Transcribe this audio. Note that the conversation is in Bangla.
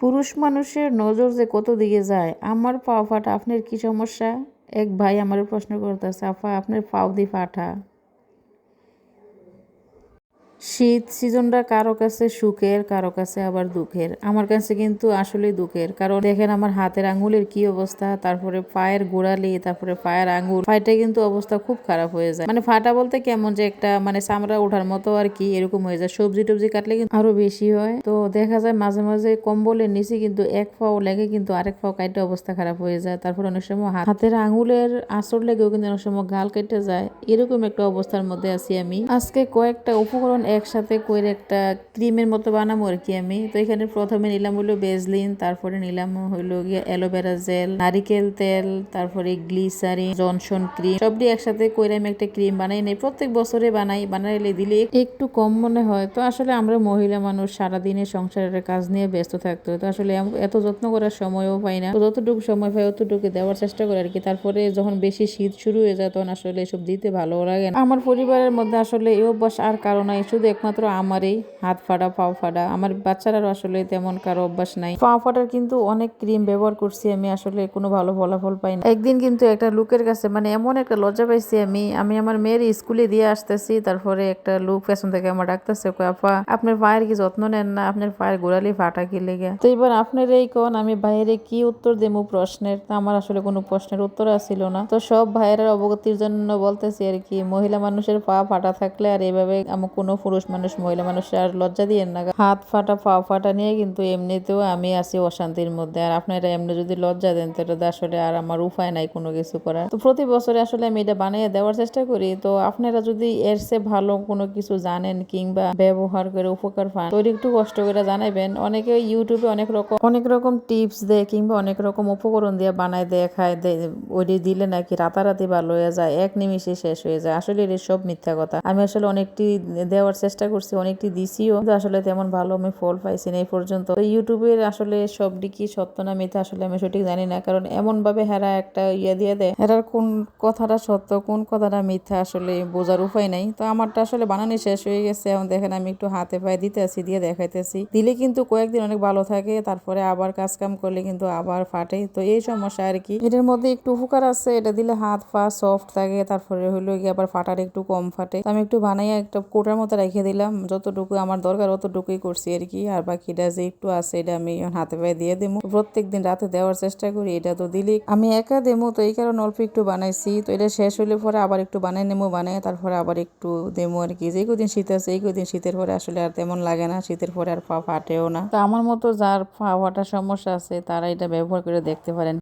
পুরুষ মানুষের নজর যে কত দিকে যায়, আমার পাও ফাটা, আপনার কি সমস্যা? এক ভাই আমার প্রশ্ন করতেছে, আপা, আপনার পাও দি ফাটা। শীত সিজনটা কারও কাছে সুখের, কারও কাছে আবার দুঃখের। আমার কাছে কিন্তু আসলে দুঃখের। কারণ দেখেন আমার হাতের আঙ্গুলের কি অবস্থা, তারপরে পায়ের গোড়ালি, তারপরে পায়ের আঙ্গুল পায়েটা কিন্তু অবস্থা খুব খারাপ হয়ে যায়। মানে ফাটা বলতে কেমন যে একটা মানে চামড়া ওঠার মতো আর কি এরকম হয়ে যায়। সবজি টবজি কাটলে কিন্তু আরও বেশি হয়। তো দেখা যায় মাঝে মাঝে কম্বলের নিচে কিন্তু এক পাও লেগে কিন্তু আরেক পাও কাইটে অবস্থা খারাপ হয়ে যায়। তারপর অনেক সময় হাতের আঙ্গুলের আসর লেগেও কিন্তু অনেক সময় গাল কেটে যায়। এরকম একটা অবস্থার মধ্যে আছি আমি। আজকে কয়েকটা উপকরণ একসাথে করে একটা ক্রিমের মতো বানাবো আর কি আমি। তো এখানে প্রথমে নিলাম হলো বেজলিন, তারপরে নিলাম হইল গিয়ে অ্যালোভেরা জেল, নারিকেল তেল, তারপরে গ্লিসারিন, জনসন ক্রিম, সবটি একসাথে করে আমি একটা ক্রিম বানাই নেই। প্রত্যেক বছরে বানাই, বানাইলে দিলে একটু কম মনে হয়। তো আসলে আমরা মহিলা মানুষ সারাদিনে সংসারের কাজ নিয়ে ব্যস্ত থাকতে তো আসলে এত যত্ন করার সময়ও পাই না। যতটুকু সময় পাই অতটুকু দেওয়ার চেষ্টা করে আর কি। তারপরে যখন বেশি শীত শুরু হয়ে যায় তখন আসলে এসব দিতে ভালো লাগে না। আমার পরিবারের মধ্যে আসলে এই অভ্যাস আর কারও নাই। শুধু একমাত্র আমারই হাত ফাটা, পাও ফাটা। আমার বাচ্চারারও আসলে তেমন কারও অভ্যাস নাই। পা ফাটার কিন্তু অনেক ক্রিম ব্যবহার করছি আমি, আসলে কোনো ভালো ফলাফল পাই না। একদিন কিন্তু একটা লোকের কাছে মানে এমন একটা লজ্জা পাইছি আমি আমি আমার মেয়ের স্কুলে দিয়ে আসতেছি, তারপরে একটা লোক পেছন থেকে আমার ডাকতেছে আপা, আপনার পায়ের কি যত্ন নেন না? আপনার পায়ের গোড়ালি ফাটা কি লেগে? তো এবার আপনার এই কোন, আমি বাইরে কি উত্তর দেবো প্রশ্নের? তা আমার আসলে কোনো প্রশ্নের উত্তর আসছিল না। তো সব ভাইয়ের অবগতির জন্য বলতেছি আর কি, মহিলা মানুষের পা ফাটা থাকলে আর এভাবে আমার কোনো পুরুষ মানুষ, মহিলা মানুষ, আর লজ্জা দিয়ে না হাত ফাটা পা ফাটা নিয়ে কিন্তু এমনিতেও আমি আছি অশান্তির মধ্যে। আর আপনারা এমনি যদি লজ্জা দেন তো এটা আসলে আর আমার উপায় নাই কোনো কিছু করার। তো প্রতি বছরে আসলে আমি এটা বানিয়ে দেওয়ার চেষ্টা করি। তো আপনারা যদি এর চেয়ে ভালো কোনো কিছু জানেন কিংবা ব্যবহার করে উপকার পান, তো একটু কষ্ট করে জানাবেন অনেকে ইউটিউবে অনেক রকম অনেক রকম টিপস দেয় কিংবা অনেক রকম উপকরণ দিয়ে বানায় দেখায় দেয় ওইটি দিলে নাকি রাতারাতি ভালো হয়ে যায়, এক নিমিষে শেষ হয়ে যায়। আসলে এর সব মিথ্যা কথা। আমি আসলে অনেকটি দেওয়ার চেষ্টা করছি, অনেকটি দিছিও। কিন্তু আসলে তেমন ভালো আমি ফল পাইছি না এই পর্যন্ত। তো ইউটিউবের আসলে সবটি কি সত্য না মিথ্যা আসলে আমি সঠিক জানি না। কারণ এমন ভাবে হেরা একটা ইয়ে দিয়ে দেয়, হেরার কোন কথাটা সত্য, কোন কথাটা মিথ্যা আসলে বোঝার উপায় নাই। তো আমারটা আসলে বানানো শেষ হয়ে গেছে। এখন দেখেন আমি একটু হাতে পায়ে দিতে আছি, দিয়ে দেখাইতেছি। দিলে কিন্তু কয়েকদিন অনেক ভালো থাকে, তারপরে আবার কাজ কাম করলে কিন্তু আবার ফাটে। তো এই সমস্যা আর কি। এটার মধ্যে একটু উপকার আছে, এটা দিলে হাত পা সফট থাকে, তারপরে হইল গিয়ে আবার ফাটার একটু কম ফাটে। আমি একটু বানাইয়া একটা কোটার মতো রেখে দিলাম। যতটুকু আমার দরকার অতটুকুই করছি আর কি। আর বাকিটা যে একটু আছে, এটা আমি হাতে পায়ে দিয়ে দেবো। প্রত্যেক দিন রাতে দেওয়ার চেষ্টা করি, এটা তো দিলে। আমি একা দেবো, তো এই কারণে অল্প একটু বানাইছি। তো এটা শেষ হলে পরে আবার একটু বানাই নেব, বানাই তারপরে আবার একটু দেবো আর কি। যে কদিন শীত আছে, এই কদিন শীতের পরে আসলে আর তেমন লাগে না। শীতের পরে আর পা ফাটেও না। তো আমার মতো যার পা ফাটার সমস্যা আছে, তারা এটা ব্যবহার করে দেখতে পারেন।